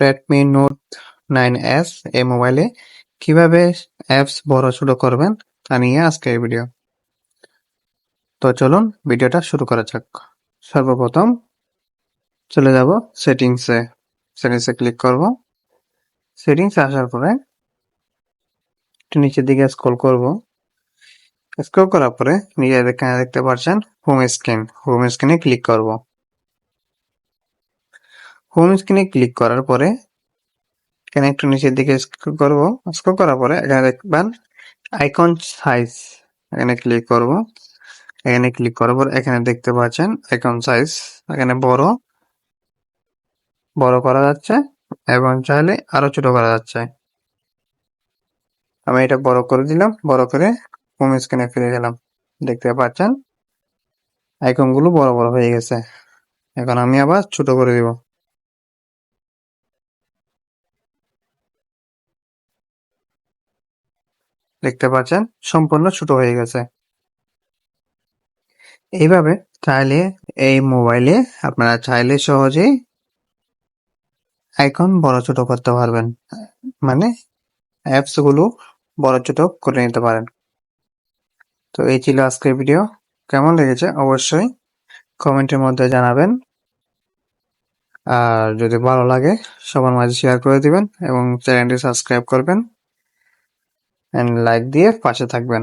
Redmi note nine S এই মোবাইলে কীভাবে অ্যাপস বড় ছোট করবেন তা নিয়ে আজকে এই ভিডিও তো চলুন ভিডিওটা শুরু করা যাক। সর্বপ্রথম চলে যাব সেটিংসে সেটিংসে ক্লিক করব। সেটিংসে আসার পরে একটু নিচের দিকে স্ক্রল করব। স্ক্রল করার পরে নিজে এখানে দেখতে পাচ্ছেন হোম স্ক্রিন হোম স্ক্রিনে ক্লিক করব। হোম স্ক্রিনে ক্লিক করার পরে, এখানে একটু নিচের দিকে স্ক্রল করব। স্ক্রল করার পরে এখানে দেখবেন আইকন সাইজ এখানে ক্লিক করব। এখানে ক্লিক করার পর এখানে দেখতে পাচ্ছেন আইকন সাইজ এখানে বড় বড় করা যাচ্ছে এবং চাইলে আরও ছোট করা যাচ্ছে। আমি এটা বড় করে দিলাম, বড় করে হোম স্ক্রিনে ফিরে গেলাম দেখতে পাচ্ছেন? আইকনগুলো বড় বড় হয়ে গেছে। এখন আমি আবার ছোট করে দিব। দেখতে পাচ্ছেন, সম্পূর্ণ ছোট হয়ে গেছে। এইভাবে চাইলে এই মোবাইলে আপনারা চাইলে সহজেই আইকন বড় ছোট করতে পারবেন। মানে অ্যাপসগুলো বড় ছোট করে নিতে পারেন। তো এই ছিল আজকের ভিডিও। কেমন লেগেছে অবশ্যই কমেন্টের মধ্যে জানাবেন। আর যদি ভালো লাগে, সবার মাঝে শেয়ার করে দিবেন এবং চ্যানেলটি সাবস্ক্রাইব করবেন। এন্ড লাইক দিয়ে পাশে থাকবেন।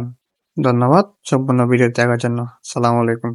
ধন্যবাদ। সম্পূর্ণ ভিডিও দেখার জন্য। সালাম আলাইকুম।